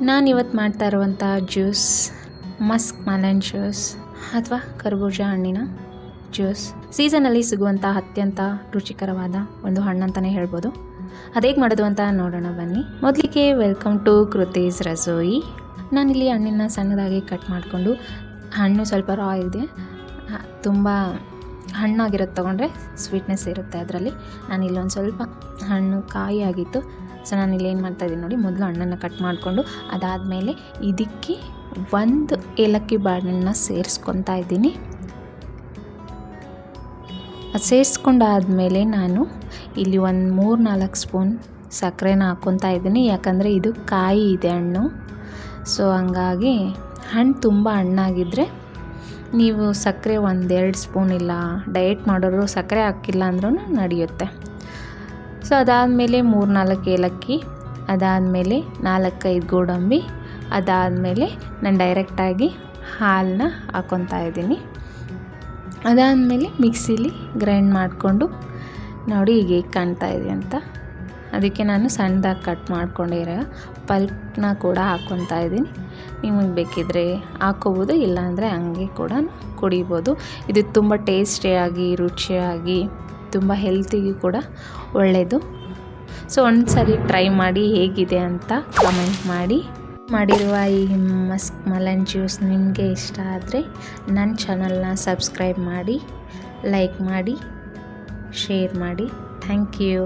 ನಾನು ಇವತ್ತು ಮಾಡ್ತಾ ಇರುವಂಥ ಜ್ಯೂಸ್, ಮಸ್ಕ್ ಮಲನ್ ಜ್ಯೂಸ್ ಅಥವಾ ಕರ್ಬೂಜ ಹಣ್ಣಿನ ಜ್ಯೂಸ್. ಸೀಸನಲ್ಲಿ ಸಿಗುವಂಥ ಅತ್ಯಂತ ರುಚಿಕರವಾದ ಒಂದು ಹಣ್ಣು ಅಂತಲೇ ಹೇಳ್ಬೋದು. ಅದೇಗೆ ಮಾಡೋದು ಅಂತ ನೋಡೋಣ ಬನ್ನಿ. ಮೊದಲಿಗೆ ವೆಲ್ಕಮ್ ಟು ಕೃತೀಸ್ ರಸೋಯಿ ನಾನಿಲ್ಲಿ ಹಣ್ಣಿನ ಸಣ್ಣದಾಗಿ ಕಟ್ ಮಾಡಿಕೊಂಡು ಹಣ್ಣು ಸ್ವಲ್ಪ ರಾ ಇದೆ. ತುಂಬ ಹಣ್ಣಾಗಿರೋದು ತೊಗೊಂಡ್ರೆ ಸ್ವೀಟ್ನೆಸ್ ಇರುತ್ತೆ ಅದರಲ್ಲಿ. ನಾನು ಇಲ್ಲೊಂದು ಸ್ವಲ್ಪ ಹಣ್ಣು ಕಾಯಿ ಆಗಿತ್ತು ಸೊ ನಾನು ಇಲ್ಲಿ ಏನು ಮಾಡ್ತಾಯಿದ್ದೀನಿ ನೋಡಿ, ಮೊದಲು ಹಣ್ಣನ್ನು ಕಟ್ ಮಾಡಿಕೊಂಡು ಅದಾದಮೇಲೆ ಇದಕ್ಕೆ ಒಂದು ಏಲಕ್ಕಿ ಬಾಳೆಹಣ್ಣನ್ನ ಸೇರಿಸ್ಕೊತಾ ಇದ್ದೀನಿ. ಅದು ಸೇರಿಸ್ಕೊಂಡಾದಮೇಲೆ ನಾನು ಇಲ್ಲಿ ಒಂದು ಮೂರು ನಾಲ್ಕು ಸ್ಪೂನ್ ಸಕ್ಕರೆನ ಹಾಕ್ಕೊತಾ ಇದ್ದೀನಿ. ಯಾಕಂದರೆ ಇದು ಕಾಯಿ ಇದೆ ಹಣ್ಣು. ಸೊ ಹಂಗಾಗಿ ಹಣ್ಣು ತುಂಬ ಹಣ್ಣಾಗಿದ್ದರೆ ನೀವು ಸಕ್ಕರೆ ಒಂದೆರಡು ಸ್ಪೂನ್ ಇಲ್ಲ, ಡಯಟ್ ಮಾಡೋರು ಸಕ್ಕರೆ ಹಾಕಿಲ್ಲ ಅಂದ್ರೂ ನಡೆಯುತ್ತೆ. ಸೊ ಅದಾದಮೇಲೆ ಮೂರು ನಾಲ್ಕು ಏಲಕ್ಕಿ, ಅದಾದಮೇಲೆ ನಾಲ್ಕೈದು ಗೋಡಂಬಿ, ಅದಾದಮೇಲೆ ನಾನು ಡೈರೆಕ್ಟಾಗಿ ಹಾಲನ್ನ ಹಾಕ್ಕೊತಾ ಇದ್ದೀನಿ. ಅದಾದಮೇಲೆ ಮಿಕ್ಸಿಲಿ ಗ್ರೈಂಡ್ ಮಾಡಿಕೊಂಡು, ನೋಡಿ ಈಗ ಹೇಗೆ ಕಾಣ್ತಾ ಇದೆ ಅಂತ. ಅದಕ್ಕೆ ನಾನು ಸಣ್ಣದಾಗಿ ಕಟ್ ಮಾಡ್ಕೊಂಡಿರೋ ಪಲ್ಪ್ನ ಕೂಡ ಹಾಕ್ಕೊತಾ ಇದ್ದೀನಿ. ನಿಮಗೆ ಬೇಕಿದ್ರೆ ಹಾಕ್ಕೋಬೋದು ಇಲ್ಲಾಂದರೆ ಹಂಗೆ ಕೂಡ ಕುಡಿಬೋದು. ಇದು ತುಂಬ ಟೇಸ್ಟಿಯಾಗಿ ರುಚಿಯಾಗಿ ತುಂಬ ಹೆಲ್ತಿಗೂ ಕೂಡ ಒಳ್ಳೆಯದು ಸೊ ಒಂದು ಸರಿ ಟ್ರೈ ಮಾಡಿ ಹೇಗಿದೆ ಅಂತ ಕಮೆಂಟ್ ಮಾಡಿ. ಮಾಡಿರುವ ಈ ಮಸ್ಕ್ ಮಲನ್ ಜ್ಯೂಸ್ ನಿಮಗೆ ಇಷ್ಟ ಆದರೆ ನನ್ನ ಚಾನಲ್ನ ಸಬ್ಸ್ಕ್ರೈಬ್ ಮಾಡಿ ಲೈಕ್ ಮಾಡಿ ಶೇರ್ ಮಾಡಿ. Thank you